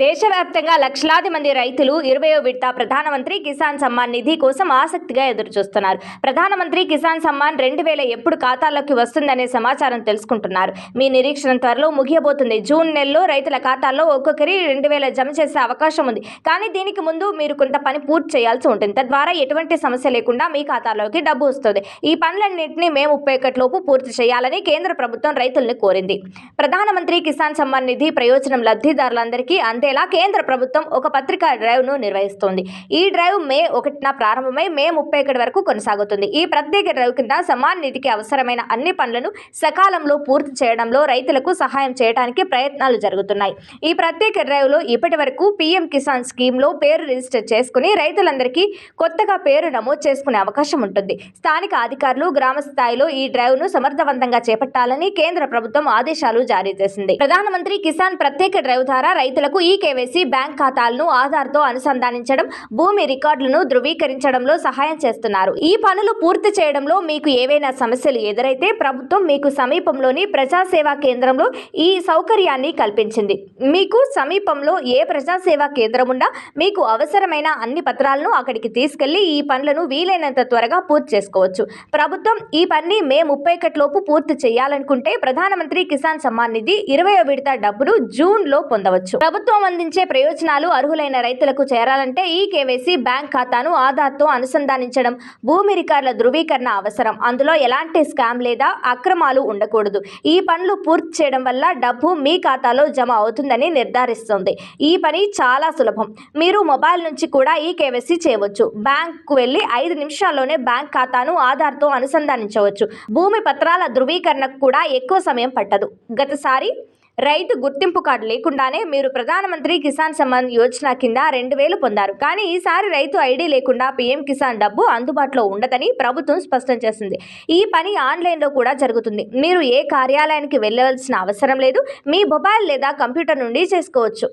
దేశవ్యాప్తంగా లక్షలాది మంది రైతులు ఇరవయో విడత ప్రధానమంత్రి కిసాన్ సమ్మాన్ నిధి కోసం ఆసక్తిగా ఎదురుచూస్తున్నారు. ప్రధానమంత్రి కిసాన్ సమ్మాన్ రెండు వేల ఎప్పుడు ఖాతాల్లోకి వస్తుందనే సమాచారం తెలుసుకుంటున్నారు. మీ నిరీక్షణ త్వరలో ముగియబోతుంది. జూన్ నెలలో రైతుల ఖాతాల్లో ఒక్కొక్కరి రెండు వేల జమ చేసే అవకాశం ఉంది. కానీ దీనికి ముందు మీరు కొంత పని పూర్తి చేయాల్సి ఉంటుంది. తద్వారా ఎటువంటి సమస్య లేకుండా మీ ఖాతాలోకి డబ్బు వస్తుంది. ఈ పనులన్నింటినీ మే ముప్పై ఒకటిలోపు పూర్తి చేయాలని కేంద్ర ప్రభుత్వం రైతుల్ని కోరింది. ప్రధానమంత్రి కిసాన్ సమ్మాన్ నిధి ప్రయోజనం లబ్ధిదారులందరికీ అందేలా కేంద్ర ప్రభుత్వం ఒక పత్రికా డ్రైవ్ను నిర్వహిస్తోంది. ఈ డ్రైవ్ మే ఒకటిన ప్రారంభమై మే ముప్పై ఒకటి వరకు కొనసాగుతుంది. ఈ ప్రత్యేక డ్రైవ్ కింద సమాన్ నిధికి అవసరమైన అన్ని పనులను సకాలంలో పూర్తి చేయడంలో రైతులకు సహాయం చేయడానికి ప్రయత్నాలు జరుగుతున్నాయి. ఈ ప్రత్యేక డ్రైవ్లో ఇప్పటి వరకు పీఎం కిసాన్ స్కీమ్లో పేరు రిజిస్టర్ చేసుకుని రైతులందరికీ కొత్తగా పేరు నమోదు చేసుకునే అవకాశం ఉంటుంది. స్థానిక అధికారులు గ్రామ స్థాయిలో ఈ డ్రైవ్ను సమర్థవంతంగా చేపట్టాలని కేంద్ర ప్రభుత్వం ఆదేశాలు జారీ చేసింది. ప్రధానమంత్రి కిసాన్ ప్రత్యేక డ్రైవ్ ద్వారా రైతులకు ఈ కేవైసీ బ్యాంక్ ఖాతాలను ఆధార్తో అనుసంధానించడం భూమి రికార్డులను ధృవీకరించడంలో సహాయం చేస్తున్నారు. ఈ పనులు పూర్తి చేయడంలో మీకు ఏవైనా సమస్యలు ఎదురైతే ప్రభుత్వం మీకు సమీపంలోని ప్రజాసేవా కేంద్రంలో ఈ సౌకర్యాన్ని కల్పించింది. మీకు సమీపంలో ఏ ప్రజాసేవా కేంద్రం ఉన్నా మీకు అవసరమైన అన్ని పత్రాలను అక్కడికి తీసుకెళ్ళి ఈ పనులను వీలైనంత త్వరగా పూర్తి చేసుకోవచ్చు. ప్రభుత్వం ఈ పనిని మే ముప్పై ఒకటిలోపు పూర్తి చేయాలనుకుంటే ప్రధానమంత్రి కిసాన్ సమ్మాన్ నిధి ఇరవై విడత డబ్బును జూన్లో పొందవచ్చు. ప్రభుత్వం అందించే ప్రయోజనాలు అర్హులైన రైతులకు చేరాలంటే ఈ కేవైసీ బ్యాంక్ ఖాతాను ఆధార్తో అనుసంధానించడం భూమి రికార్డుల ధృవీకరణ అవసరం. అందులో ఎలాంటి స్కామ్ లేదా అక్రమాలు ఉండకూడదు. ఈ పనులు పూర్తి చేయడం వల్ల డబ్బు మీ ఖాతాలో జమ అవుతుందని నిర్ధారిస్తుంది. ఈ పని చాలా సులభం. మీరు మొబైల్ నుంచి కూడా ఈ కేవైసీ చేయవచ్చు. బ్యాంకు వెళ్ళి ఐదు నిమిషాల్లోనే బ్యాంక్ ఖాతాను ఆధార్తో అనుసంధానించవచ్చు. భూమి పత్రాల ధృవీకరణకు కూడా ఎక్కువ సమయం పట్టదు. గతసారి రైతు గుర్తింపు కార్డు లేకుండానే మీరు ప్రధానమంత్రి కిసాన్ సమ్మాన్ యోజన కింద రెండు వేలు పొందారు. కానీ ఈసారి రైతు ఐడి లేకుండా పీఎం కిసాన్ డబ్బు అందుబాటులో ఉండదని ప్రభుత్వం స్పష్టం చేసింది. ఈ పని ఆన్లైన్లో కూడా జరుగుతుంది. మీరు ఏ కార్యాలయానికి వెళ్ళవలసిన అవసరం లేదు. మీ మొబైల్ లేదా కంప్యూటర్ నుండి చేసుకోవచ్చు.